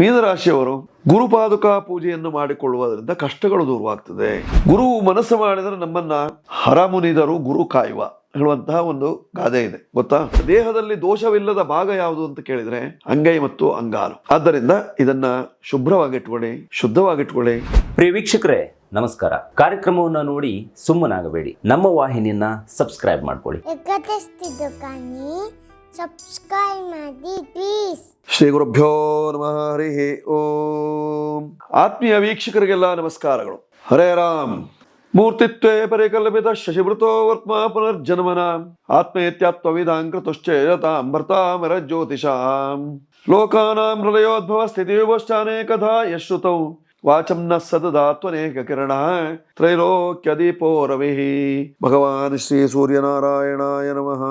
ಮೀನರಾಶಿಯವರು ಗುರುಪಾದುಕ ಪೂಜೆಯನ್ನು ಮಾಡಿಕೊಳ್ಳುವುದರಿಂದ ಕಷ್ಟಗಳು ದೂರವಾಗ್ತದೆ. ಗುರು ಮನಸ್ಸು ಮಾಡಿದರೆ ನಮ್ಮನ್ನ ಹರಮುನಿದರು ಗುರು ಕಾಯುವ ಹೇಳುವಂತಹ ಒಂದು ಗಾದೆ ಇದೆ. ಗೊತ್ತಾ? ದೇಹದಲ್ಲಿ ದೋಷವಿಲ್ಲದ ಭಾಗ ಯಾವುದು ಅಂತ ಕೇಳಿದ್ರೆ ಅಂಗೈ ಮತ್ತು ಅಂಗಾಲು. ಆದ್ದರಿಂದ ಇದನ್ನ ಶುಭ್ರವಾಗಿಟ್ಕೊಳ್ಳಿ ಶುದ್ಧವಾಗಿಟ್ಕೊಳ್ಳಿ. ಪ್ರಿಯ ವೀಕ್ಷಕರೇ ನಮಸ್ಕಾರ. ಕಾರ್ಯಕ್ರಮವನ್ನು ನೋಡಿ ಸುಮ್ಮನಾಗಬೇಡಿ. ನಮ್ಮ ವಾಹಿನಿಯನ್ನ ಸಬ್ಸ್ಕ್ರೈಬ್ ಮಾಡ್ಕೊಳ್ಳಿ. ಸಬ್ಸ್ಕ್ರೈಬ್ ಮಾಡಿ ಪ್ಲೀಸ್ ಶ್ರೀ ಗುರುಭ್ಯೋ ನಮಃ. ಹರಿ ಓಂ. ಆತ್ಮೀಯ ವೀಕ್ಷಕರಿಗೆಲ್ಲ ನಮಸ್ಕಾರಗಳು. ಹರೇ ರಾಮ್. ಮೂರ್ತಿತ್ವೇ ಪರಿಕಲ್ಪಿತ ಶಶಿಭೃತೋ ವರ್ತ್ಮ ಪುನರ್ಜನ್ಮನ. ಆತ್ಮೇತ್ಯಾತ್ವವಿಧಾಂಕೃತಶ್ಚೇಯತಾಂ ಭರ್ತಾಮರ ಜ್ಯೋತಿಷಾಂ. ಲೋಕಾನಾಂ ಹೃದಯೋದ್ಭವ ಸ್ಥಿತಿ ವಿಭಶ್ಚಾನೇಕಧಾ ಯಶ್ರುತೌ. ವಾಚಂ ನ ಸದದಾತ್ವನೇಕ ಕಿರಣ ತ್ರೈಲೋಕ್ಯ ದೀಪೋ ರವಿಹಿ ಭಗವಾನ್ ಶ್ರೀ ಸೂರ್ಯನಾರಾಯಣಾಯ ನಮಃ.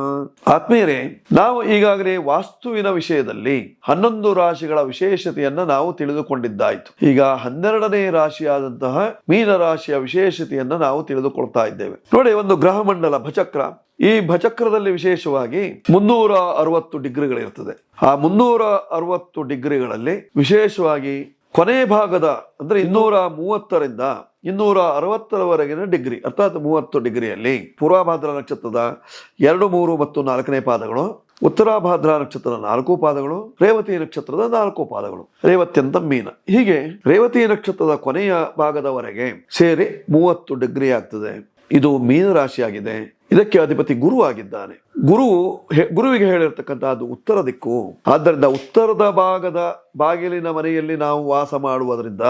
ಆತ್ಮೀಯರೇ, ನಾವು ಈಗಾಗಲೇ ವಾಸ್ತುವಿನ ವಿಷಯದಲ್ಲಿ ಹನ್ನೊಂದು ರಾಶಿಗಳ ವಿಶೇಷತೆಯನ್ನ ನಾವು ತಿಳಿದುಕೊಂಡಿದ್ದಾಯಿತು. ಈಗ ಹನ್ನೆರಡನೇ ರಾಶಿಯಾದಂತಹ ಮೀನ ರಾಶಿಯ ವಿಶೇಷತೆಯನ್ನ ನಾವು ತಿಳಿದುಕೊಳ್ತಾ ಇದ್ದೇವೆ. ನೋಡಿ, ಒಂದು ಗ್ರಹ ಮಂಡಲ ಭಚಕ್ರ. ಈ ಭಚಕ್ರದಲ್ಲಿ ವಿಶೇಷವಾಗಿ ಮುನ್ನೂರ ಅರವತ್ತು ಡಿಗ್ರಿಗಳಿರ್ತದೆ. ಆ ಮುನ್ನೂರ ಅರವತ್ತು ಡಿಗ್ರಿಗಳಲ್ಲಿ ವಿಶೇಷವಾಗಿ ಕೊನೆ ಭಾಗದ ಅಂದ್ರೆ ಇನ್ನೂರ ಮೂವತ್ತರಿಂದ ಇನ್ನೂರ ಅರವತ್ತರವರೆಗಿನ ಡಿಗ್ರಿ, ಅರ್ಥಾತ್ ಮೂವತ್ತು ಡಿಗ್ರಿಯಲ್ಲಿ ಪೂರ್ವಭಾದ್ರ ನಕ್ಷತ್ರದ ಎರಡು, ಮೂರು ಮತ್ತು ನಾಲ್ಕನೇ ಪಾದಗಳು, ಉತ್ತರಾಭಾದ್ರ ನಕ್ಷತ್ರದ ನಾಲ್ಕು ಪಾದಗಳು, ರೇವತಿ ನಕ್ಷತ್ರದ ನಾಲ್ಕು ಪಾದಗಳು, ರೇವತ್ಯಂತ ಮೀನ. ಹೀಗೆ ರೇವತಿ ನಕ್ಷತ್ರದ ಕೊನೆಯ ಭಾಗದವರೆಗೆ ಸೇರಿ ಮೂವತ್ತು ಡಿಗ್ರಿ ಆಗ್ತದೆ. ಇದು ಮೀನ ರಾಶಿಯಾಗಿದೆ ಇದಕ್ಕೆ ಅಧಿಪತಿ ಗುರು ಆಗಿದ್ದಾನೆ. ಗುರು ಗುರುವಿಗೆ ಹೇಳಿರ್ತಕ್ಕಂಥದ್ದು ಉತ್ತರ ದಿಕ್ಕು. ಆದ್ದರಿಂದ ಉತ್ತರದ ಭಾಗದ, ಬಾಗಿಲಿನ ಮನೆಯಲ್ಲಿ ನಾವು ವಾಸ ಮಾಡುವುದರಿಂದ,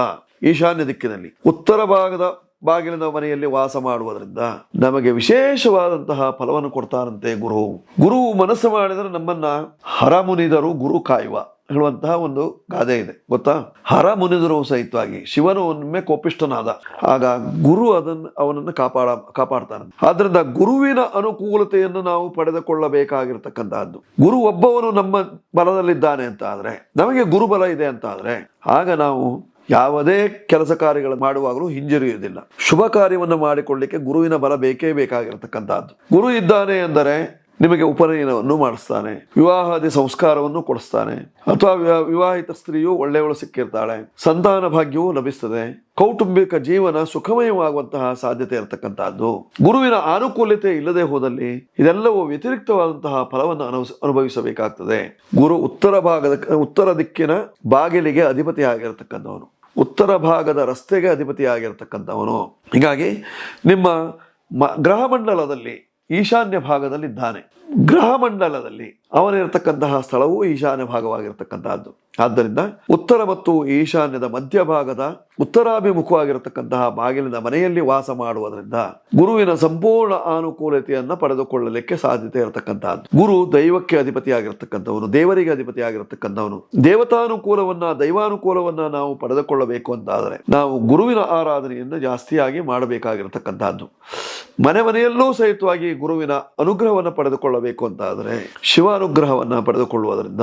ಈಶಾನ್ಯ ದಿಕ್ಕಿನಲ್ಲಿ ಉತ್ತರ ಭಾಗದ ಬಾಗಿಲಿನ ಮನೆಯಲ್ಲಿ ವಾಸ ಮಾಡುವುದರಿಂದ ನಮಗೆ ವಿಶೇಷವಾದಂತಹ ಫಲವನ್ನು ಕೊಡ್ತಾರಂತೆ ಗುರು. ಗುರು ಮನಸ್ಸು ಮಾಡಿದರೆ ನಮ್ಮನ್ನ ಹರಮುನಿದರು ಗುರು ಕಾಯುವ. ಹೇಳುವಂತಹ ಒಂದು ಗಾದೆ ಇದೆ, ಗೊತ್ತಾ? ಹರ ಮುನಿದರು ಸಹಿತವಾಗಿ ಶಿವನು ಒಮ್ಮೆ ಕೋಪಿಷ್ಟನಾದ ಆಗ ಗುರು ಅದನ್ನು ಅವನನ್ನು ಕಾಪಾಡ, ಕಾಪಾಡ್ತಾನೆ. ಆದ್ರಿಂದ ಗುರುವಿನ ಅನುಕೂಲತೆಯನ್ನು ನಾವು ಪಡೆದುಕೊಳ್ಳಬೇಕಾಗಿರ್ತಕ್ಕಂತಹದ್ದು. ಗುರು ಒಬ್ಬವನು ನಮ್ಮ ಬಲದಲ್ಲಿದ್ದಾನೆ ಅಂತ ಆದ್ರೆ ನಮಗೆ ಗುರುಬಲ ಇದೆ ಅಂತ ಆದ್ರೆ ಆಗ ನಾವು ಯಾವುದೇ ಕೆಲಸ ಕಾರ್ಯಗಳು ಮಾಡುವಾಗಲೂ ಹಿಂಜರಿಯುವುದಿಲ್ಲ. ಶುಭ ಕಾರ್ಯವನ್ನು ಮಾಡಿಕೊಳ್ಳಿಕ್ಕೆ ಗುರುವಿನ ಬಲ ಬೇಕೇ ಬೇಕಾಗಿರತಕ್ಕಂತಹದ್ದು. ಗುರು ಇದ್ದಾನೆ ಎಂದರೆ ನಿಮಗೆ ಉಪನಯನವನ್ನು ಮಾಡಿಸ್ತಾನೆ. ವಿವಾಹಾದಿ ಸಂಸ್ಕಾರವನ್ನು ಕೊಡಿಸ್ತಾನೆ. ಅಥವಾ ವಿವಾ- ವಿವಾಹಿತ ಸ್ತ್ರೀಯು ಒಳ್ಳೆಯವಳು ಸಿಕ್ಕಿರ್ತಾಳೆ. ಸಂತಾನ ಭಾಗ್ಯವೂ ಲಭಿಸ್ತದೆ. ಕೌಟುಂಬಿಕ ಜೀವನ ಸುಖಮಯವಾಗುವಂತಹ ಸಾಧ್ಯತೆ ಇರತಕ್ಕಂತಹದ್ದು ಗುರುವಿನ ಅನುಕೂಲತೆ ಇಲ್ಲದೆ ಹೋದಲ್ಲಿ ಇದೆಲ್ಲವೂ ವ್ಯತಿರಿಕ್ತವಾದಂತಹ ಫಲವನ್ನು ಅನುಭವಿಸ- ಅನುಭವಿಸಬೇಕಾಗ್ತದೆ. ಗುರು ಉತ್ತರ ಭಾಗದ, ಉತ್ತರ ದಿಕ್ಕಿನ ಬಾಗಿಲಿಗೆ ಅಧಿಪತಿ ಆಗಿರತಕ್ಕಂಥವನು ಉತ್ತರ ಭಾಗದ ರಸ್ತೆಗೆ ಅಧಿಪತಿ ಆಗಿರತಕ್ಕಂಥವನು ಹೀಗಾಗಿ ನಿಮ್ಮ ಮ ಗ್ರಹ ಮಂಡಲದಲ್ಲಿ ಈಶಾನ್ಯ ಭಾಗದಲ್ಲಿದ್ದಾನೆ. ಗ್ರಹ ಮಂಡಲದಲ್ಲಿ ಅವನಿರತಕ್ಕಂತಹ ಸ್ಥಳವು ಈಶಾನ್ಯ ಭಾಗವಾಗಿರತಕ್ಕಂತಹದ್ದು. ಆದ್ದರಿಂದ ಉತ್ತರ ಮತ್ತು ಈಶಾನ್ಯದ ಮಧ್ಯಭಾಗದ ಉತ್ತರಾಭಿಮುಖವಾಗಿರತಕ್ಕಂತಹ ಬಾಗಿಲಿನ ಮನೆಯಲ್ಲಿ ವಾಸ ಮಾಡುವುದರಿಂದ ಗುರುವಿನ ಸಂಪೂರ್ಣ ಅನುಕೂಲತೆಯನ್ನು ಪಡೆದುಕೊಳ್ಳಲಿಕ್ಕೆ ಸಾಧ್ಯತೆ ಇರತಕ್ಕಂತಹದ್ದು. ಗುರು ದೈವಕ್ಕೆ ಅಧಿಪತಿಯಾಗಿರ್ತಕ್ಕಂಥವನು, ದೇವರಿಗೆ ಅಧಿಪತಿಯಾಗಿರ್ತಕ್ಕಂಥವನು, ದೇವತಾನುಕೂಲವನ್ನ, ದೈವಾನುಕೂಲವನ್ನ ನಾವು ಪಡೆದುಕೊಳ್ಳಬೇಕು ಅಂತಾದರೆ ನಾವು ಗುರುವಿನ ಆರಾಧನೆಯನ್ನು ಜಾಸ್ತಿಯಾಗಿ ಮಾಡಬೇಕಾಗಿರತಕ್ಕಂತಹದ್ದು. ಮನೆ ಮನೆಯಲ್ಲೂ ಸಹಿತವಾಗಿ ಗುರುವಿನ ಅನುಗ್ರಹವನ್ನು ಪಡೆದುಕೊಳ್ಳಬೇಕು ಅಂತಾದರೆ ಶಿವಾನುಗ್ರಹವನ್ನ ಪಡೆದುಕೊಳ್ಳುವುದರಿಂದ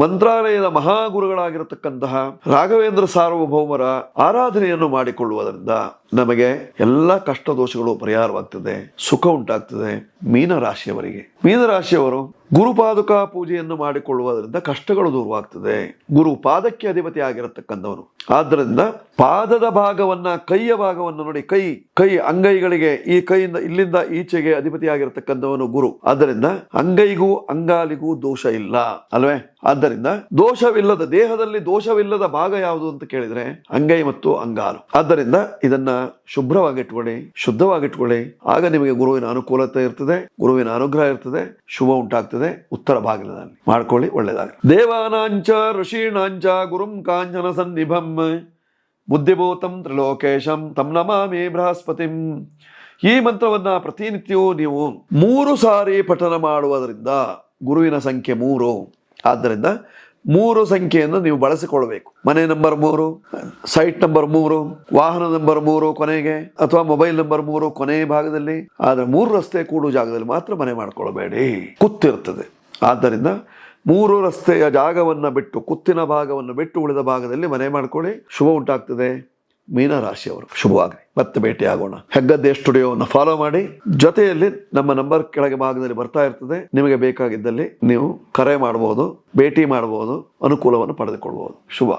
ಮಂತ್ರಾಲಯದ ಮಹಾಗುರುಗಳಾಗಿರತಕ್ಕಂತಹ ರಾಘವೇಂದ್ರ ಸಾರ್ವಭೌಮರ ಆರಾಧನೆಯನ್ನು ಮಾಡಿಕೊಳ್ಳುವುದರಿಂದ ನಮಗೆ ಎಲ್ಲ ಕಷ್ಟ ದೋಷಗಳು ಪರಿಹಾರವಾಗ್ತದೆ, ಸುಖ ಉಂಟಾಗ್ತದೆ ಮೀನರಾಶಿಯವರಿಗೆ. ಮೀನರಾಶಿಯವರು ಗುರುಪಾದುಕಾ ಪೂಜೆಯನ್ನು ಮಾಡಿಕೊಳ್ಳುವುದರಿಂದ ಕಷ್ಟಗಳು ದೂರವಾಗ್ತದೆ. ಗುರು ಪಾದಕ್ಕೆ ಅಧಿಪತಿ ಆಗಿರತಕ್ಕಂಥವನು. ಆದ್ದರಿಂದ ಪಾದದ ಭಾಗವನ್ನ, ಕೈಯ ಭಾಗವನ್ನು ನೋಡಿ, ಕೈ ಕೈ ಅಂಗೈಗಳಿಗೆ, ಈ ಕೈಯಿಂದ, ಇಲ್ಲಿಂದ ಈಚೆಗೆ ಅಧಿಪತಿ ಆಗಿರತಕ್ಕಂಥವನು ಗುರು. ಆದ್ದರಿಂದ ಅಂಗೈಗೂ ಅಂಗಾಲಿಗೂ ದೋಷ ಇಲ್ಲ, ಅಲ್ವೇ? ಆದ್ದರಿಂದ ದೋಷವಿಲ್ಲದ, ದೇಹದಲ್ಲಿ ದೋಷವಿಲ್ಲದ ಭಾಗ ಯಾವುದು ಅಂತ ಕೇಳಿದ್ರೆ ಅಂಗೈ ಮತ್ತು ಅಂಗಾಲು. ಆದ್ದರಿಂದ ಇದನ್ನ ಶುಭ್ರವಾಗಿಟ್ಕೊಳ್ಳಿ, ಶುದ್ಧವಾಗಿಟ್ಕೊಳ್ಳಿ. ಆಗ ನಿಮಗೆ ಗುರುವಿನ ಅನುಕೂಲತೆ ಇರ್ತದೆ, ಗುರುವಿನ ಅನುಗ್ರಹ ಇರ್ತದೆ, ಶುಭ ಉಂಟಾಗ್ತದೆ. ಉತ್ತರ ಭಾಗದಲ್ಲಿ. ಮಾಡ್ಕೊಳ್ಳಿ ಒಳ್ಳೆಯದಾಗಲಿ ದೇವಾನಾಂಚ, ಋಷೀಣಾಂಚ, ಗುರುಂ ಕಾಂಚನ ಸನ್ನಿಭಂ, ಬುದ್ಧಿಭೂತಂ ತ್ರಿಲೋಕೇಶಂ, ತಂ ನಮಾಮಿ ಬೃಹಸ್ಪತಿಂ. ಈ ಮಂತ್ರವನ್ನ ಪ್ರತಿನಿತ್ಯವೂ ನೀವು ಮೂರು ಸಾರಿ ಪಠನ ಮಾಡುವುದರಿಂದ ಗುರುವಿನ ಸಂಖ್ಯೆ ಮೂರು. ಆದ್ದರಿಂದ ಮೂರು ಸಂಖ್ಯೆಯನ್ನು ನೀವು ಬಳಸಿಕೊಳ್ಳಬೇಕು. ಮನೆ ನಂಬರ್ ಮೂರು, ಸೈಟ್ ನಂಬರ್ ಮೂರು, ವಾಹನ ನಂಬರ್ ಮೂರು ಕೊನೆಗೆ, ಅಥವಾ ಮೊಬೈಲ್ ನಂಬರ್ ಮೂರು ಕೊನೆ ಭಾಗದಲ್ಲಿ. ಆದರೆ ಮೂರು ರಸ್ತೆ ಕೂಡು ಜಾಗದಲ್ಲಿ ಮಾತ್ರ ಮನೆ ಮಾಡ್ಕೊಳ್ಬೇಡಿ ಕುತ್ತಿರ್ತದೆ ಆದ್ದರಿಂದ ಮೂರು ರಸ್ತೆಯ ಜಾಗವನ್ನು ಬಿಟ್ಟು, ಕುತ್ತಿನ ಭಾಗವನ್ನು ಬಿಟ್ಟು ಉಳಿದ ಭಾಗದಲ್ಲಿ ಮನೆ ಮಾಡ್ಕೊಳ್ಳಿ. ಶುಭ ಉಂಟಾಗ್ತದೆ. ಮೀನರಾಶಿಯವರು. ಶುಭವಾಗಲಿ. ಮತ್ತೆ ಭೇಟಿಯಾಗೋಣ. ಹೆಗ್ಗದ್ದೆ ಸ್ಟುಡಿಯೋವನ್ನು ಫಾಲೋ ಮಾಡಿ. ಜೊತೆಯಲ್ಲಿ ನಮ್ಮ ನಂಬರ್ ಕೆಳಗೆ ಭಾಗದಲ್ಲಿ ಬರ್ತಾ ಇರ್ತದೆ. ನಿಮಗೆ ಬೇಕಾಗಿದ್ದಲ್ಲಿ ನೀವು ಕರೆ ಮಾಡಬಹುದು ಭೇಟಿ ಮಾಡಬಹುದು ಅನುಕೂಲವನ್ನು ಪಡೆದುಕೊಳ್ಬಹುದು ಶುಭ